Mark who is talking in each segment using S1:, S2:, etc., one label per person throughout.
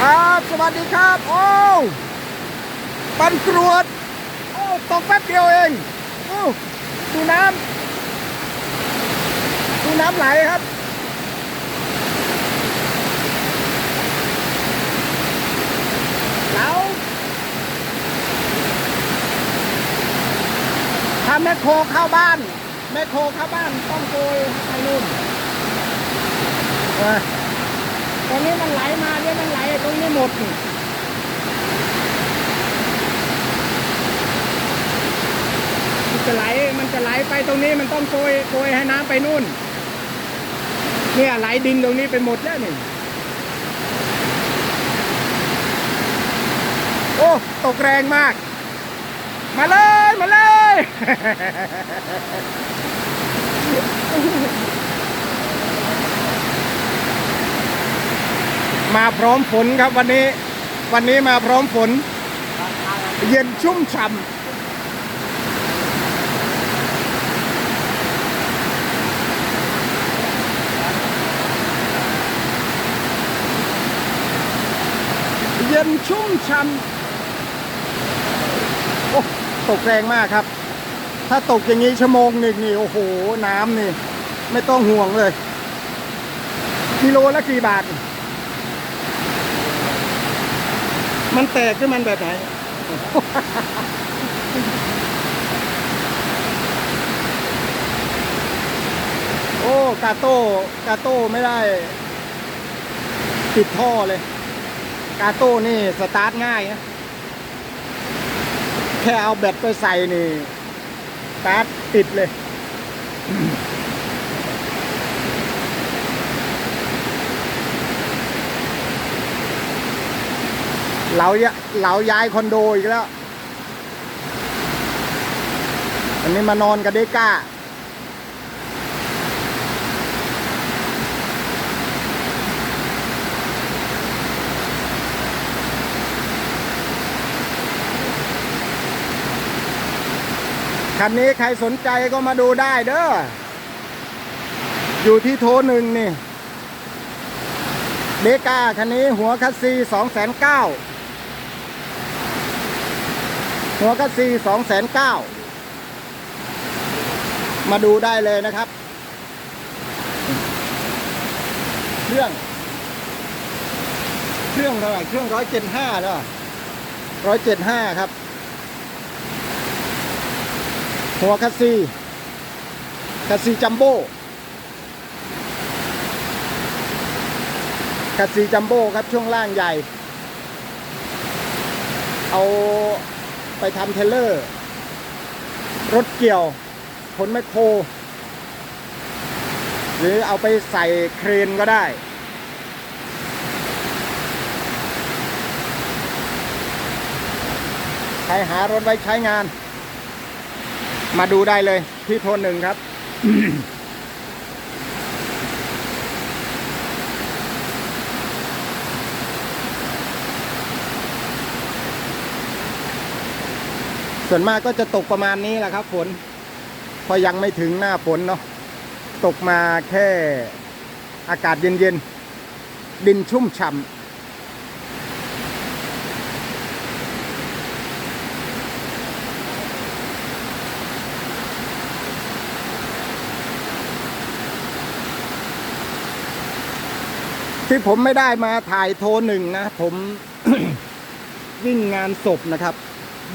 S1: ครับ สวัสดีครับ โอ้ปันกรวด โอ้ตกแป๊บเดียวเอง โอ้ดูน้ำดูน้ำไหลครับแล้วถ้าแมคโครเข้าบ้าน แมคโครเข้าบ้านต้องโกยไปนู่นเออตรงนี้มันไหลมาเนี่ยมันไหลตรงนี้หมดนี่มันจะไหล มันจะ ไปตรงนี้มันต้องโกยโกยให้น้ำไปนู่น เนี่ยไหลดินตรงนี้ไปหมดแล้วนี่โอ้ตกแรงมาก มาเลยมาเลยมาพร้อมฝนครับวันนี้ วันนี้มาพร้อมฝน เย็นชุ่มฉ่ำ ย็นชุ่มฉ่ำโอ้ตกแรงมากครับ ถ้าตกอย่างนี้ชั่วโมงหนึ่งนี่โอ้โห น้ำนี่ ไม่ต้องห่วงเลย กิโลละกี่บาท มันแตกขึ้นมันแบบไหนโอ้ กาโต้ กาโต้ไม่ได้ ติดท่อเลย กาโต้นี่สตาร์ทง่ายนะ แค่เอาแบตไปใส่นี่สตาร์ทติดเลยเรายะเราย้ายคอนโดอีกแล้ว อันนี้มานอนกับเดก้า คันนี้ใครสนใจก็มาดูได้เด้อ อยู่ที่โทรหนึ่งนี่เดกาคันนี้หัวคัสซีสองแสนเก้าหัวคัสซีสองแสนเก้ามาดูได้เลยนะครับ เครื่อง เครื่องเท่าไหร่เครื่องร้อยเจ็ดห้าแล้วร้อยเจ็ดห้าครับ หัวคัสซีคัสซีจัมโบ้คัสซีจัมโบ้ครับช่วงล่างใหญ่ เอาไปทำเทเลอร์ รถเกี่ยวขนแมคโคร หรือเอาไปใส่เครนก็ได้ใครหารถไว้ใช้งาน มาดูได้เลยที่โทนหนึ่งครับ ส่วนมากก็จะตกประมาณนี้แหละครับ ฝนเพราะยังไม่ถึงหน้าฝนเนาะตกมาแค่อากาศเย็นๆ ดินชุ่มฉ่ำ ที่ผมไม่ได้มาถ่ายโทรหนึ่งนะ ผม วิ่งงานศพนะครับ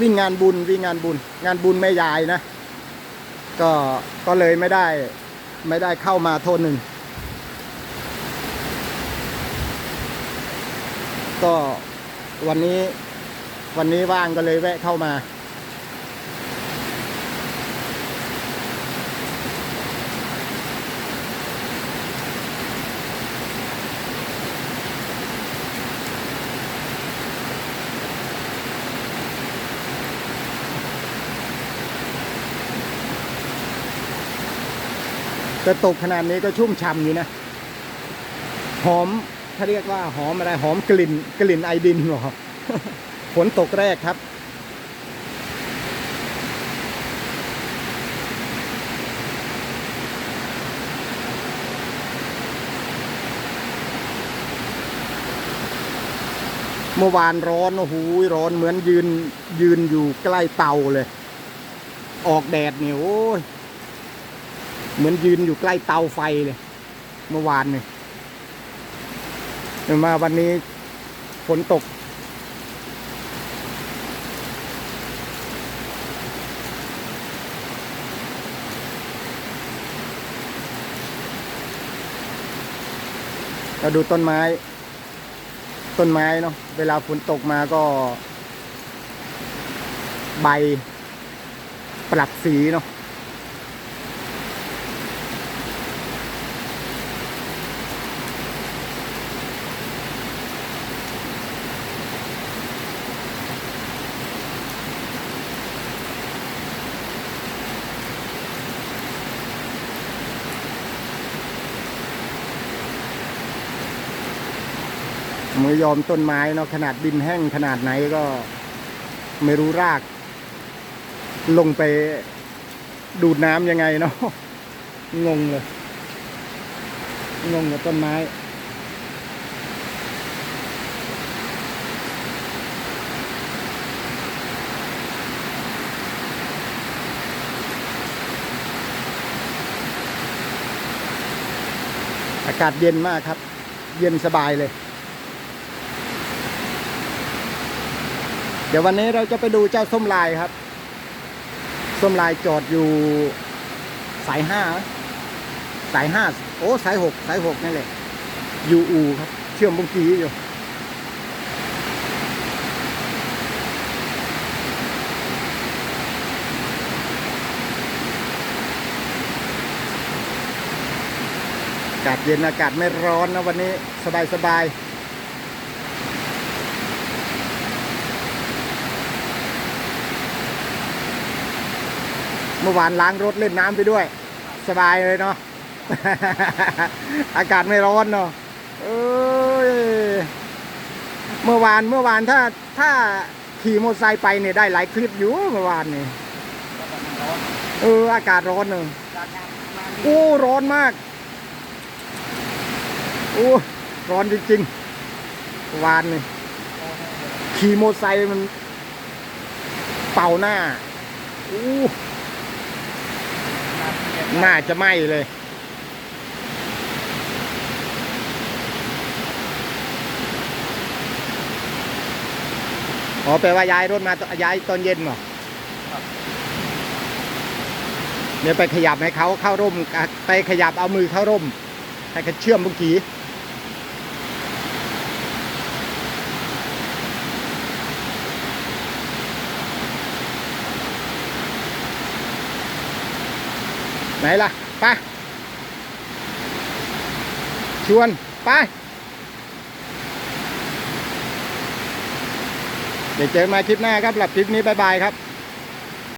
S1: วิ่งงานบุญวิ่งงานบุญ งานบุญแม่ยายนะ ก็ก็เลยไม่ได้ ไม่ได้เข้ามาโทษหนึ่งก็วันนี้วันนี้ว่างก็เลยแวะเข้ามา จะตกขนาดนี้ก็ชุ่มฉ่ำอยู่นะ หอมเขาเรียกว่าหอมอะไรหอมกลิ่น กลิ่นไอดินหรอฝนตกแรกครับ เมื่อวานร้อนโอ้โหร้อนเหมือนยืนยืนอยู่ใกล้เตาเลย ออกแดดเนี่ยโอ้ย เหมือนยืนอยู่ใกล้เตาไฟเลย เมื่อวานเนี่ยมาวันนี้ฝนตก เราดูต้นไม้ ต้นไม้เนาะเวลาฝนตกมาก็ ใบ ปรับสีเนาะ มือยอมต้นไม้เนาะขนาดดินแห้งขนาดไหนก็ไม่รู้ราก ลงไปดูดน้ำยังไงเนาะงงเลย งงกับต้นไม้อากาศเย็นมากครับ เย็นสบายเลย เดี๋ยววันนี้เราจะไปดูเจ้าส้มลายครับ ส้มลายจอดอยู่สายห้าสายห้าโอ้สายหกสายหกนั่นแหละอยู่อูครับ เชื่อมบุงกีอยู่อากาศเย็นอากาศไม่ร้อนนะวันนี้สบายสบาย เมื่อวานล้างรถเล่นน้ำไปด้วย สบายเลยเนาะ อากาศไม่ร้อนเนาะเอ้ย เมื่อวานเมื่อวานถ้าถ้าขี่มอเตอร์ไซค์ไปเนี่ยได้หลายคลิปอยู่เมื่อวานนี่เอออากาศร้อนเนอะโอ้ร้อนมากโอ้ร้อนจริงๆวานนี่ขี่มอเตอร์ไซค์มันเป่าหน้าโอ้ หน้าจะไหม้เลย อ๋อแปลว่าย้ายรถมาตย้ายตอนเย็นเหรอเดี๋ยวไปขยับให้เขาเข้าร่มอะไปขยับเอามือเข้าร่ม ให้เขาเชื่อมเมื่อกี้ ไหนล่ะ ไป ชวน ไป เดี๋ยวเจอกันมาคลิปหน้าครับหลับคลิปนี้บายบายครับ